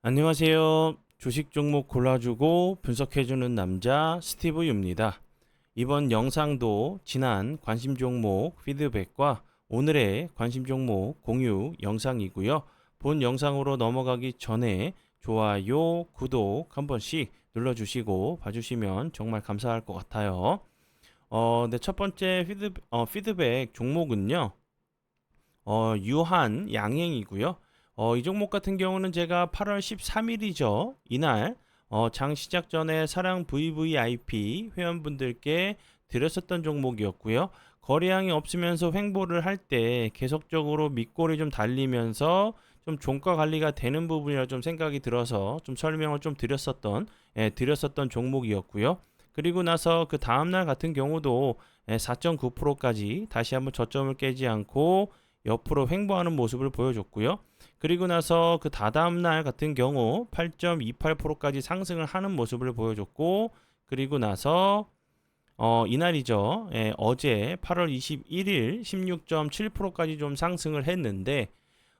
안녕하세요. 주식 종목 골라주고 분석해주는 남자 스티브 유입니다. 이번 영상도 지난 관심 종목 피드백과 오늘의 관심 종목 공유 영상이고요. 본 영상으로 넘어가기 전에 좋아요, 구독 한 번씩 눌러주시고 봐주시면 정말 감사할 것 같아요. 어, 네, 첫 번째 피드, 어, 피드백 종목은요. 어, 유한 양행이고요. 어, 이 종목 같은 경우는 제가 8월 13일이죠. 이날 어, 장 시작 전에 사랑 VVIP 회원분들께 드렸었던 종목이었고요. 거래량이 없으면서 횡보를 할 때 계속적으로 밑골이 좀 달리면서 좀 종가 관리가 되는 부분이라 좀 생각이 들어서 좀 설명을 좀 드렸었던 예, 드렸었던 종목이었고요. 그리고 나서 그 다음 날 같은 경우도 예, 4.9%까지 다시 한번 저점을 깨지 않고 옆으로 횡보하는 모습을 보여줬고요. 그리고 나서 그 다다음 날 같은 경우 8.28%까지 상승을 하는 모습을 보여줬고 그리고 나서 어 이날이죠. 예, 어제 8월 21일 16.7%까지 좀 상승을 했는데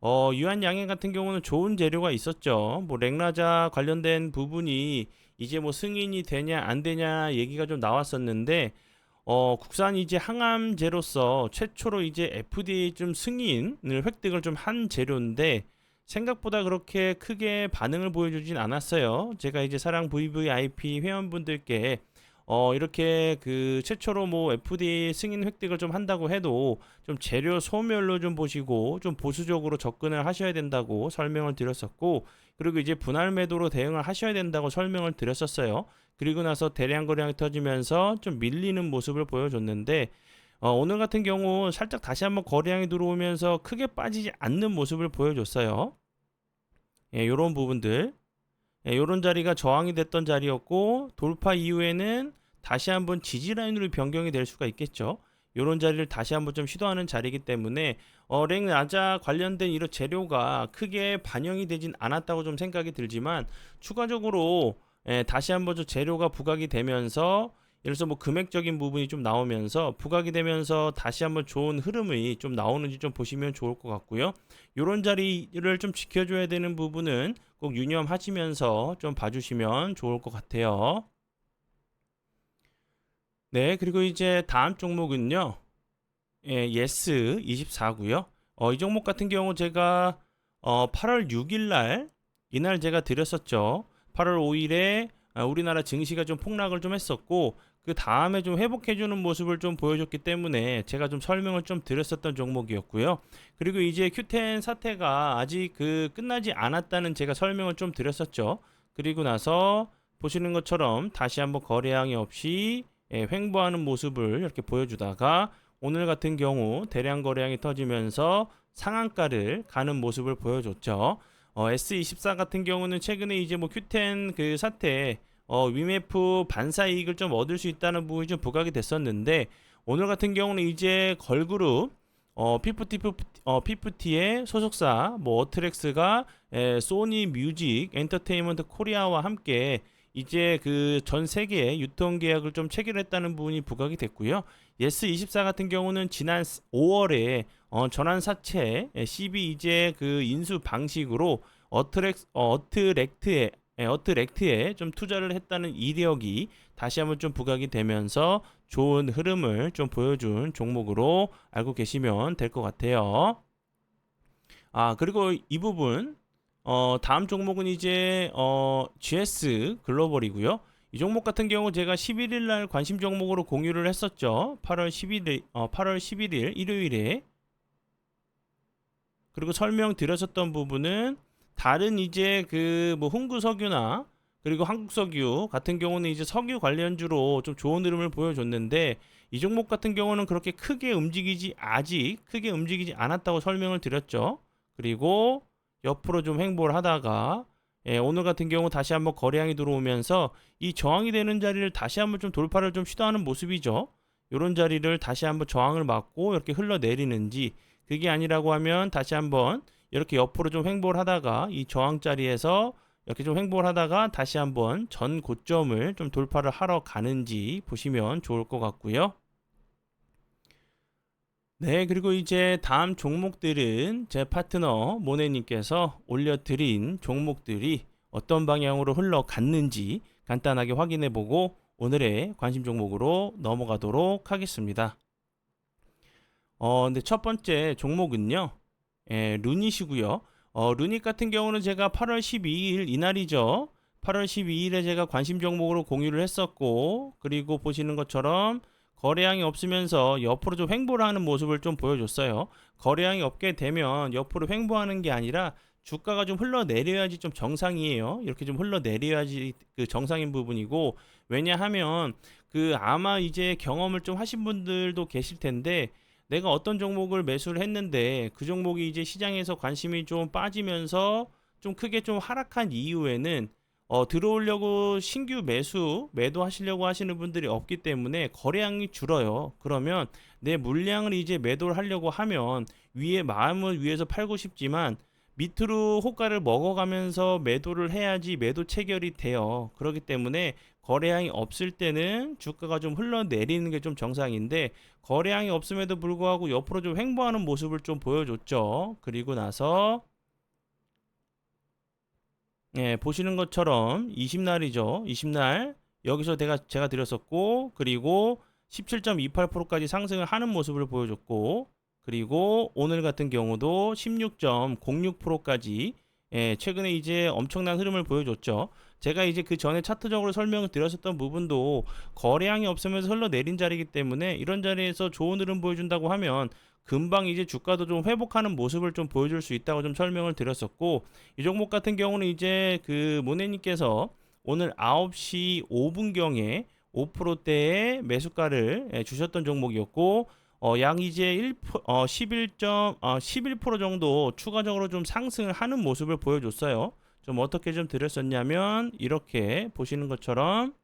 어 유한 양행 같은 경우는 좋은 재료가 있었죠. 뭐 렉라자 관련된 부분이 이제 뭐 승인이 되냐 안 되냐 얘기가 좀 나왔었는데 어, 국산 이제 항암제로서 최초로 이제 FDA 좀 승인을 획득을 좀 한 재료인데 생각보다 그렇게 크게 반응을 보여주진 않았어요. 제가 이제 사랑 VVIP 회원분들께 어, 이렇게 그 최초로 뭐 FDA 승인 획득을 좀 한다고 해도 좀 재료 소멸로 좀 보시고 좀 보수적으로 접근을 하셔야 된다고 설명을 드렸었고 그리고 이제 분할 매도로 대응을 하셔야 된다고 설명을 드렸었어요. 그리고 나서 대량 거래량이 터지면서 좀 밀리는 모습을 보여줬는데 어, 오늘 같은 경우 살짝 다시 한번 거래량이 들어오면서 크게 빠지지 않는 모습을 보여줬어요. 예, 요런 부분들. 예, 요런 자리가 저항이 됐던 자리였고 돌파 이후에는 다시 한번 지지 라인으로 변경이 될 수가 있겠죠. 요런 자리를 다시 한번 좀 시도하는 자리이기 때문에 어, 랭라자 관련된 이런 재료가 크게 반영이 되진 않았다고 좀 생각이 들지만 추가적으로 예, 다시 한번 좀 재료가 부각이 되면서 예를 들어서 뭐 금액적인 부분이 좀 나오면서 부각이 되면서 다시 한번 좋은 흐름이 좀 나오는지 좀 보시면 좋을 것 같고요. 요런 자리를 좀 지켜줘야 되는 부분은 꼭 유념하시면서 좀 봐주시면 좋을 것 같아요. 네, 그리고 이제 다음 종목은요. 예, 예스 24고요. 어, 이 종목 같은 경우 제가 어, 8월 6일 날 이날 제가 드렸었죠. 8월 5일에 아, 우리나라 증시가 좀 폭락을 좀 했었고 그 다음에 좀 회복해주는 모습을 좀 보여줬기 때문에 제가 좀 설명을 좀 드렸었던 종목이었고요. 그리고 이제 Q10 사태가 아직 그 끝나지 않았다는 제가 설명을 좀 드렸었죠. 그리고 나서 보시는 것처럼 다시 한번 거래량이 없이 예, 횡보하는 모습을 이렇게 보여주다가 오늘 같은 경우 대량 거래량이 터지면서 상한가를 가는 모습을 보여줬죠. 어, S24 같은 경우는 최근에 이제 뭐 Q10 그 사태 어, 위메프 반사 이익을 좀 얻을 수 있다는 부분이 좀 부각이 됐었는데 오늘 같은 경우는 이제 걸그룹 어, 피프티 어, 피프티의 소속사 뭐 어트렉스가 에, 소니 뮤직 엔터테인먼트 코리아와 함께 이제 그 전 세계 유통 계약을 좀 체결했다는 부분이 부각이 됐고요. 예스24 같은 경우는 지난 5월에 어, 전환 사채 CB 이제 그 인수 방식으로 어트렉 어, 어트렉트에 예, 어트렉트에 좀 투자를 했다는 이력이 다시 한번 좀 부각이 되면서 좋은 흐름을 좀 보여준 종목으로 알고 계시면 될 것 같아요. 아 그리고 이 부분 어, 다음 종목은 이제 어, GS 글로벌이고요. 이 종목 같은 경우 제가 11일 날 관심 종목으로 공유를 했었죠. 8월 11일 어, 8월 11일 일요일에 그리고 설명드렸었던 부분은 다른 이제 그뭐 흥구 석유나 그리고 한국 석유 같은 경우는 이제 석유 관련주로 좀 좋은 흐름을 보여줬는데 이 종목 같은 경우는 그렇게 크게 움직이지 아직 크게 움직이지 않았다고 설명을 드렸죠. 그리고 옆으로 좀 횡보를 하다가 예, 오늘 같은 경우 다시 한번 거래량이 들어오면서 이 저항이 되는 자리를 다시 한번 좀 돌파를 좀 시도하는 모습이죠. 이런 자리를 다시 한번 저항을 맞고 이렇게 흘러내리는지 그게 아니라고 하면 다시 한번 이렇게 옆으로 좀 횡보를 하다가 이 저항 자리에서 이렇게 좀 횡보를 하다가 다시 한번 전 고점을 좀 돌파를 하러 가는지 보시면 좋을 것 같고요. 네, 그리고 이제 다음 종목들은 제 파트너 모네님께서 올려드린 종목들이 어떤 방향으로 흘러갔는지 간단하게 확인해 보고 오늘의 관심 종목으로 넘어가도록 하겠습니다. 어, 근데 첫 번째 종목은요, 예, 루닛이고요. 어, 루닛 같은 경우는 제가 8월 12일 이날이죠. 8월 12일에 제가 관심 종목으로 공유를 했었고, 그리고 보시는 것처럼 거래량이 없으면서 옆으로 좀 횡보를 하는 모습을 좀 보여줬어요. 거래량이 없게 되면 옆으로 횡보하는 게 아니라 주가가 좀 흘러내려야지 좀 정상이에요. 이렇게 좀 흘러내려야지 그 정상인 부분이고 왜냐하면 그 아마 이제 경험을 좀 하신 분들도 계실 텐데 내가 어떤 종목을 매수를 했는데 그 종목이 이제 시장에서 관심이 좀 빠지면서 좀 크게 좀 하락한 이후에는 어, 들어오려고 신규 매수, 매도하시려고 하시는 분들이 없기 때문에 거래량이 줄어요. 그러면 내 물량을 이제 매도를 하려고 하면 위에 마음을 위해서 팔고 싶지만 밑으로 호가를 먹어가면서 매도를 해야지 매도 체결이 돼요. 그렇기 때문에 거래량이 없을 때는 주가가 좀 흘러내리는 게 좀 정상인데 거래량이 없음에도 불구하고 옆으로 좀 횡보하는 모습을 좀 보여줬죠. 그리고 나서 예, 보시는 것처럼 20날이죠. 20날 여기서 제가 제가 드렸었고 그리고 17.28%까지 상승을 하는 모습을 보여줬고 그리고 오늘 같은 경우도 16.06%까지 예, 최근에 이제 엄청난 흐름을 보여줬죠. 제가 이제 그 전에 차트적으로 설명을 드렸었던 부분도 거래량이 없으면서 흘러내린 자리이기 때문에 이런 자리에서 좋은 흐름 보여준다고 하면 금방 이제 주가도 좀 회복하는 모습을 좀 보여줄 수 있다고 좀 설명을 드렸었고 이 종목 같은 경우는 이제 그 모네님께서 오늘 9시 5분경에 5%대의 매수가를 예, 주셨던 종목이었고 어, 약 이제 1, 어, 11. 어, 11% 정도 추가적으로 좀 상승을 하는 모습을 보여줬어요. 좀 어떻게 좀 드렸었냐면 이렇게 보시는 것처럼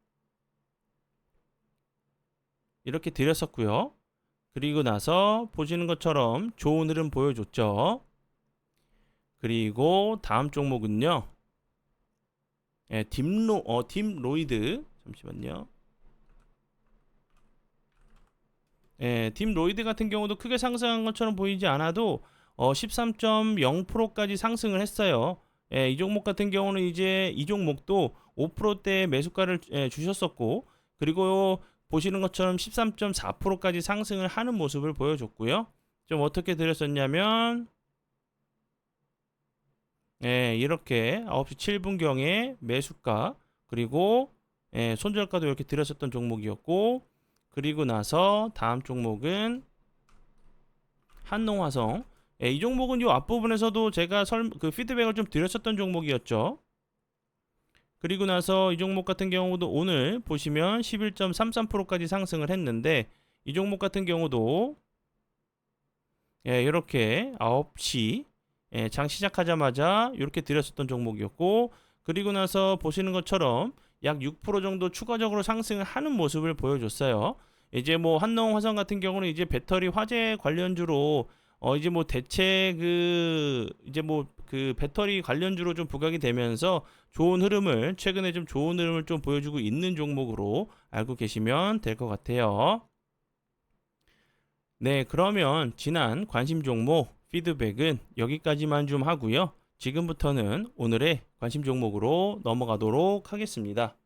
이렇게 드렸었고요. 그리고 나서 보시는 것처럼 좋은 흐름 보여줬죠. 그리고 다음 종목은요. 예, 딥로 어 딥로이드 잠시만요. 예, 딥로이드 같은 경우도 크게 상승한 것처럼 보이지 않아도 어 13.0%까지 상승을 했어요. 예, 이 종목 같은 경우는 이제 이 종목도 5%대 매수가를 예, 주셨었고 그리고 보시는 것처럼 13.4%까지 상승을 하는 모습을 보여줬고요. 좀 어떻게 드렸었냐면 예, 이렇게 9시 7분경에 매수가 그리고 예, 손절가도 이렇게 드렸었던 종목이었고 그리고 나서 다음 종목은 한농화성 예, 이 종목은 이 앞부분에서도 제가 설, 그 피드백을 좀 드렸었던 종목이었죠. 그리고 나서 이 종목 같은 경우도 오늘 보시면 11.33%까지 상승을 했는데 이 종목 같은 경우도 예, 이렇게 9시 예, 장 시작하자마자 이렇게 드렸었던 종목이었고 그리고 나서 보시는 것처럼 약 6% 정도 추가적으로 상승을 하는 모습을 보여줬어요. 이제 뭐 한농 화성 같은 경우는 이제 배터리 화재 관련주로 어 이제 뭐 대체 그 이제 뭐 그 배터리 관련주로 좀 부각이 되면서 좋은 흐름을 최근에 좀 좋은 흐름을 좀 보여주고 있는 종목으로 알고 계시면 될 것 같아요. 네, 그러면 지난 관심 종목 피드백은 여기까지만 좀 하고요. 지금부터는 오늘의 관심 종목으로 넘어가도록 하겠습니다.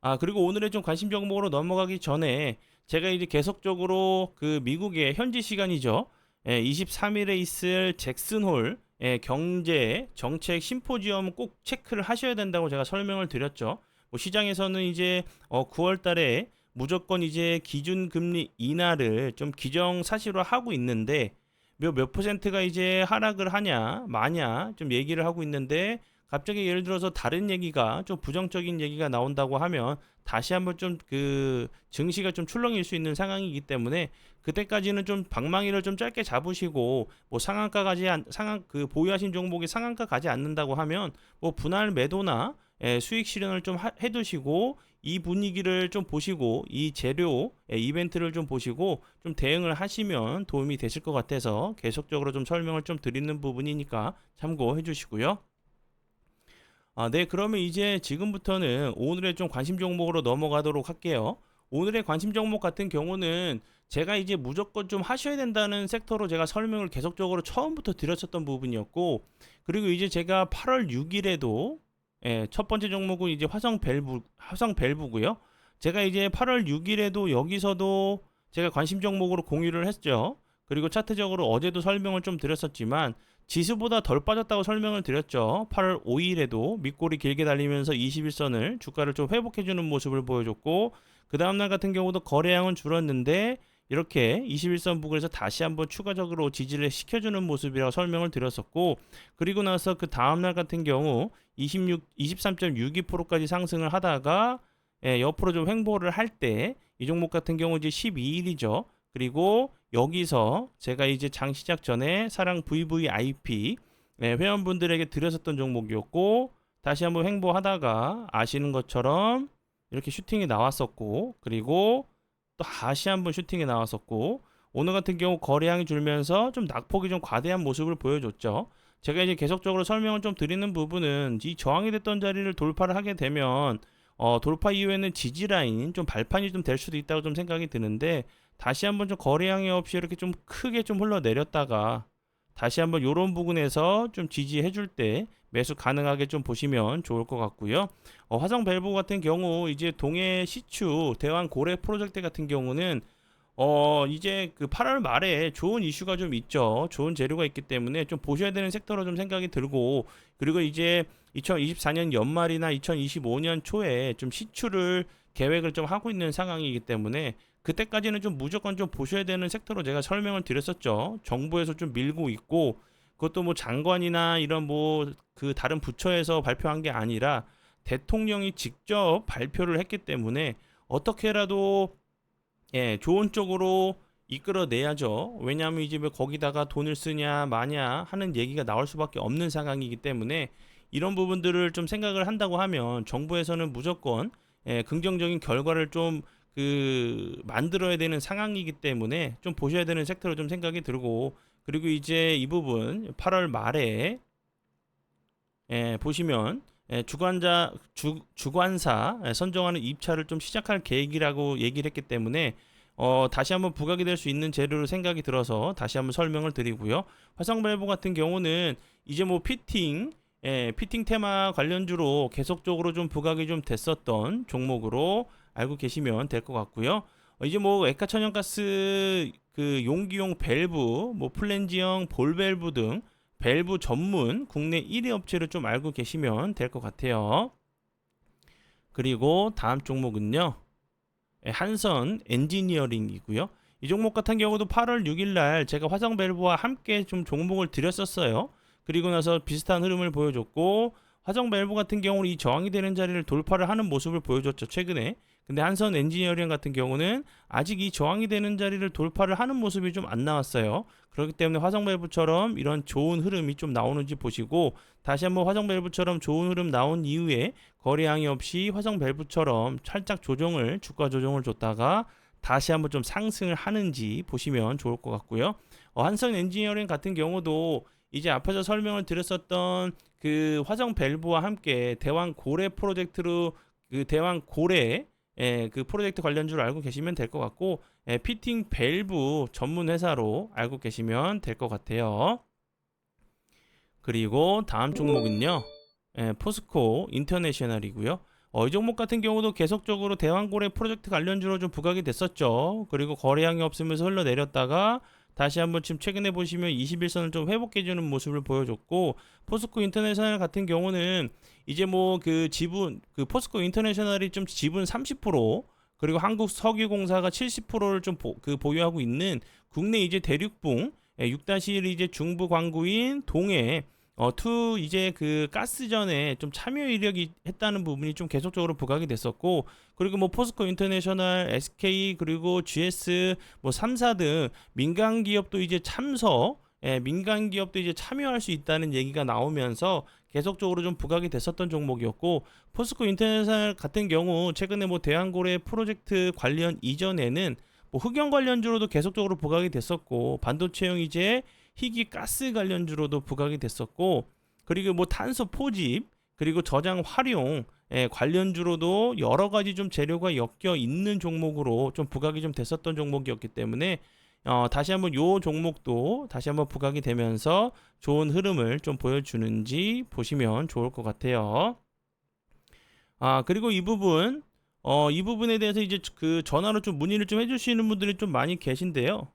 아, 그리고 오늘의 좀 관심 종목으로 넘어가기 전에 제가 이제 계속적으로 그 미국의 현지 시간이죠. 예, 23일에 있을 잭슨홀 예, 경제 정책 심포지엄 꼭 체크를 하셔야 된다고 제가 설명을 드렸죠. 뭐 시장에서는 이제 어 9월 달에 무조건 이제 기준 금리 인하를 좀 기정 사실화 하고 있는데 몇, 몇 퍼센트가 이제 하락을 하냐 마냐 좀 얘기를 하고 있는데 갑자기 예를 들어서 다른 얘기가 좀 부정적인 얘기가 나온다고 하면 다시 한번 좀 그 증시가 좀 출렁일 수 있는 상황이기 때문에 그때까지는 좀 방망이를 좀 짧게 잡으시고 뭐 상한가 가지 않, 상한 그 보유하신 종목이 상한가 가지 않는다고 하면 뭐 분할 매도나 예, 수익 실현을 좀 하, 해두시고 이 분위기를 좀 보시고 이 재료 예, 이벤트를 좀 보시고 좀 대응을 하시면 도움이 되실 것 같아서 계속적으로 좀 설명을 좀 드리는 부분이니까 참고해 주시고요. 아, 네, 그러면 이제 지금부터는 오늘의 좀 관심 종목으로 넘어가도록 할게요. 오늘의 관심 종목 같은 경우는 제가 이제 무조건 좀 하셔야 된다는 섹터로 제가 설명을 계속적으로 처음부터 드렸었던 부분이었고 그리고 이제 제가 8월 6일에도 예, 첫 번째 종목은 이제 화성 밸브 화성 밸브고요. 제가 이제 8월 6일에도 여기서도 제가 관심 종목으로 공유를 했죠. 그리고 차트적으로 어제도 설명을 좀 드렸었지만 지수보다 덜 빠졌다고 설명을 드렸죠. 8월 5일에도 밑골이 길게 달리면서 21선을 주가를 좀 회복해주는 모습을 보여줬고 그 다음날 같은 경우도 거래량은 줄었는데 이렇게 21선 부근에서 다시 한번 추가적으로 지지를 시켜주는 모습이라고 설명을 드렸었고 그리고 나서 그 다음날 같은 경우 26, 23.62%까지 상승을 하다가 예, 옆으로 좀 횡보를 할 때 이 종목 같은 경우 이제 12일이죠. 그리고 여기서 제가 이제 장 시작 전에 사랑 VVIP 네, 회원분들에게 드렸었던 종목이었고 다시 한번 횡보하다가 아시는 것처럼 이렇게 슈팅이 나왔었고 그리고 또 다시 한번 슈팅이 나왔었고 오늘 같은 경우 거래량이 줄면서 좀 낙폭이 좀 과대한 모습을 보여줬죠. 제가 이제 계속적으로 설명을 좀 드리는 부분은 이 저항이 됐던 자리를 돌파를 하게 되면 어, 돌파 이후에는 지지 라인 좀 발판이 좀 될 수도 있다고 좀 생각이 드는데 다시 한번 좀 거래량이 없이 이렇게 좀 크게 좀 흘러내렸다가 다시 한번 요런 부분에서 좀 지지해 줄 때 매수 가능하게 좀 보시면 좋을 것 같고요. 어, 화성 밸브 같은 경우 이제 동해 시추 대왕 고래 프로젝트 같은 경우는 어 이제 그 8월 말에 좋은 이슈가 좀 있죠. 좋은 재료가 있기 때문에 좀 보셔야 되는 섹터로 좀 생각이 들고 그리고 이제 2024년 연말이나 2025년 초에 좀 시추를 계획을 좀 하고 있는 상황이기 때문에 그때까지는 좀 무조건 좀 보셔야 되는 섹터로 제가 설명을 드렸었죠. 정부에서 좀 밀고 있고 그것도 뭐 장관이나 이런 뭐 그 다른 부처에서 발표한 게 아니라 대통령이 직접 발표를 했기 때문에 어떻게라도 예, 좋은 쪽으로 이끌어내야죠. 왜냐하면 이제 왜 거기다가 돈을 쓰냐 마냐 하는 얘기가 나올 수밖에 없는 상황이기 때문에 이런 부분들을 좀 생각을 한다고 하면 정부에서는 무조건 예, 긍정적인 결과를 좀 그 만들어야 되는 상황이기 때문에 좀 보셔야 되는 섹터로 좀 생각이 들고 그리고 이제 이 부분 8월 말에 예, 보시면 예, 주관자 주, 주관사 예, 선정하는 입찰을 좀 시작할 계획이라고 얘기를 했기 때문에 어, 다시 한번 부각이 될 수 있는 재료로 생각이 들어서 다시 한번 설명을 드리고요. 화성 밸브 같은 경우는 이제 뭐 피팅 예, 피팅 테마 관련주로 계속적으로 좀 부각이 좀 됐었던 종목으로 알고 계시면 될 것 같고요. 어, 이제 뭐 에카 천연가스 그 용기용 밸브, 뭐 플랜지형 볼 밸브 등 밸브 전문 국내 1위 업체를 좀 알고 계시면 될 것 같아요. 그리고 다음 종목은요. 예, 한선 엔지니어링이고요. 이 종목 같은 경우도 8월 6일 날 제가 화성 밸브와 함께 좀 종목을 드렸었어요. 그리고 나서 비슷한 흐름을 보여줬고 화성 밸브 같은 경우는 이 저항이 되는 자리를 돌파를 하는 모습을 보여줬죠 최근에. 근데 한선 엔지니어링 같은 경우는 아직 이 저항이 되는 자리를 돌파를 하는 모습이 좀 안 나왔어요. 그렇기 때문에 화성 밸브처럼 이런 좋은 흐름이 좀 나오는지 보시고 다시 한번 화성 밸브처럼 좋은 흐름 나온 이후에 거래량이 없이 화성 밸브처럼 살짝 조정을 주가 조정을 줬다가 다시 한번 좀 상승을 하는지 보시면 좋을 것 같고요. 어, 한선 엔지니어링 같은 경우도 이제 앞에서 설명을 드렸었던 그 화성 밸브와 함께 대왕 고래 프로젝트로 그 대왕 고래 예, 그 프로젝트 관련주로 알고 계시면 될 것 같고 예, 피팅 밸브 전문 회사로 알고 계시면 될 것 같아요. 그리고 다음 종목은요. 예, 포스코 인터내셔널이고요. 어, 이 종목 같은 경우도 계속적으로 대왕고래 프로젝트 관련주로 좀 부각이 됐었죠. 그리고 거래량이 없으면서 흘러내렸다가 다시 한번 지금 최근에 보시면 21선을 좀 회복해주는 모습을 보여줬고 포스코 인터내셔널 같은 경우는 이제 뭐 그 지분 그 포스코 인터내셔널이 좀 지분 30% 그리고 한국 석유공사가 70%를 좀 그 보유하고 있는 국내 이제 대륙붕 6-1 이제 중부 광구인 동해 어, 투 이제 그 가스전에 좀 참여 이력이 했다는 부분이 좀 계속적으로 부각이 됐었고 그리고 뭐 포스코 인터내셔널, SK 그리고 GS 뭐 3사 등 민간 기업도 이제 참석 예, 민간 기업도 이제 참여할 수 있다는 얘기가 나오면서 계속적으로 좀 부각이 됐었던 종목이었고 포스코 인터내셔널 같은 경우 최근에 뭐 대한고래 프로젝트 관련 이전에는 뭐 흑연 관련주로도 계속적으로 부각이 됐었고 반도체형 이제 희귀 가스 관련주로도 부각이 됐었고 그리고 뭐 탄소 포집 그리고 저장 활용 예, 관련주로도 여러 가지 좀 재료가 엮여 있는 종목으로 좀 부각이 좀 됐었던 종목이었기 때문에 어, 다시 한번 요 종목도 다시 한번 부각이 되면서 좋은 흐름을 좀 보여주는지 보시면 좋을 것 같아요. 아, 그리고 이 부분, 어, 이 부분에 대해서 이제 그 전화로 좀 문의를 좀 해주시는 분들이 좀 많이 계신데요.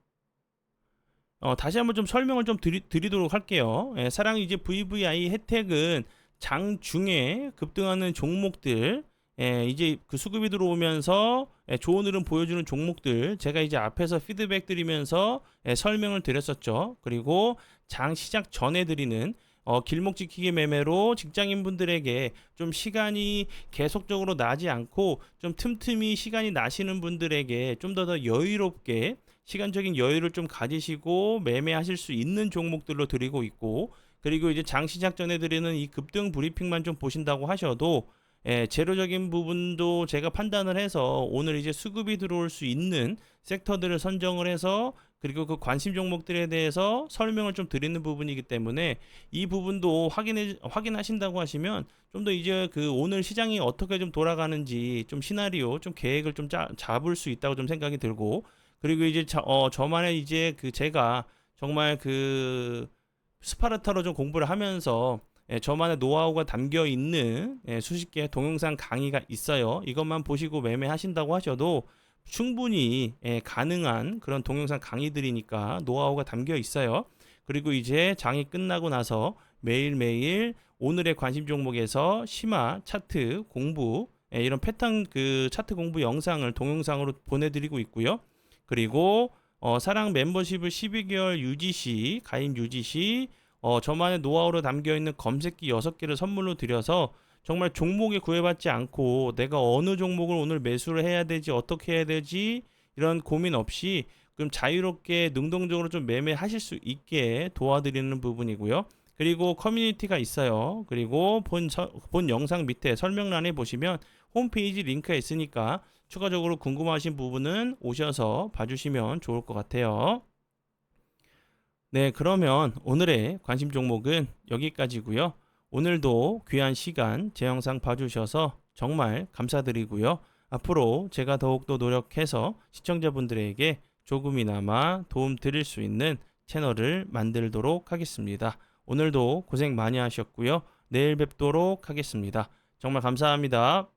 어, 다시 한번 좀 설명을 좀 드리, 드리 도록 할게요. 예, 사랑 이제 VVI 혜택은 장 중에 급등하는 종목들, 예, 이제 그 수급이 들어오면서 예, 좋은 흐름 보여주는 종목들 제가 이제 앞에서 피드백 드리면서 예, 설명을 드렸었죠. 그리고 장 시작 전에 드리는 어, 길목 지키기 매매로 직장인분들에게 좀 시간이 계속적으로 나지 않고 좀 틈틈이 시간이 나시는 분들에게 좀 더 더 여유롭게 시간적인 여유를 좀 가지시고 매매하실 수 있는 종목들로 드리고 있고 그리고 이제 장 시작 전에 드리는 이 급등 브리핑만 좀 보신다고 하셔도 예, 재료적인 부분도 제가 판단을 해서 오늘 이제 수급이 들어올 수 있는 섹터들을 선정을 해서 그리고 그 관심 종목들에 대해서 설명을 좀 드리는 부분이기 때문에 이 부분도 확인해 확인하신다고 하시면 좀 더 이제 그 오늘 시장이 어떻게 좀 돌아가는지 좀 시나리오 좀 계획을 좀 짜, 잡을 수 있다고 좀 생각이 들고 그리고 이제 저, 어, 저만의 이제 그 제가 정말 그 스파르타로 좀 공부를 하면서 예, 저만의 노하우가 담겨 있는 예, 수십 개의 동영상 강의가 있어요. 이것만 보시고 매매하신다고 하셔도 충분히 예, 가능한 그런 동영상 강의들이니까 노하우가 담겨 있어요. 그리고 이제 장이 끝나고 나서 매일매일 오늘의 관심 종목에서 심화 차트 공부 예, 이런 패턴 그 차트 공부 영상을 동영상으로 보내드리고 있고요. 그리고 어, 사랑 멤버십을 12개월 유지 시 가입 유지 시 어, 저만의 노하우로 담겨 있는 검색기 6개를 선물로 드려서 정말 종목에 구애받지 않고 내가 어느 종목을 오늘 매수를 해야 되지 어떻게 해야 되지 이런 고민 없이 그럼 자유롭게 능동적으로 좀 매매하실 수 있게 도와드리는 부분이고요. 그리고 커뮤니티가 있어요. 그리고 본, 서- 본 영상 밑에 설명란에 보시면 홈페이지 링크가 있으니까 추가적으로 궁금하신 부분은 오셔서 봐주시면 좋을 것 같아요. 네, 그러면 오늘의 관심 종목은 여기까지고요. 오늘도 귀한 시간 제 영상 봐주셔서 정말 감사드리고요. 앞으로 제가 더욱더 노력해서 시청자분들에게 조금이나마 도움 드릴 수 있는 채널을 만들도록 하겠습니다. 오늘도 고생 많이 하셨고요. 내일 뵙도록 하겠습니다. 정말 감사합니다.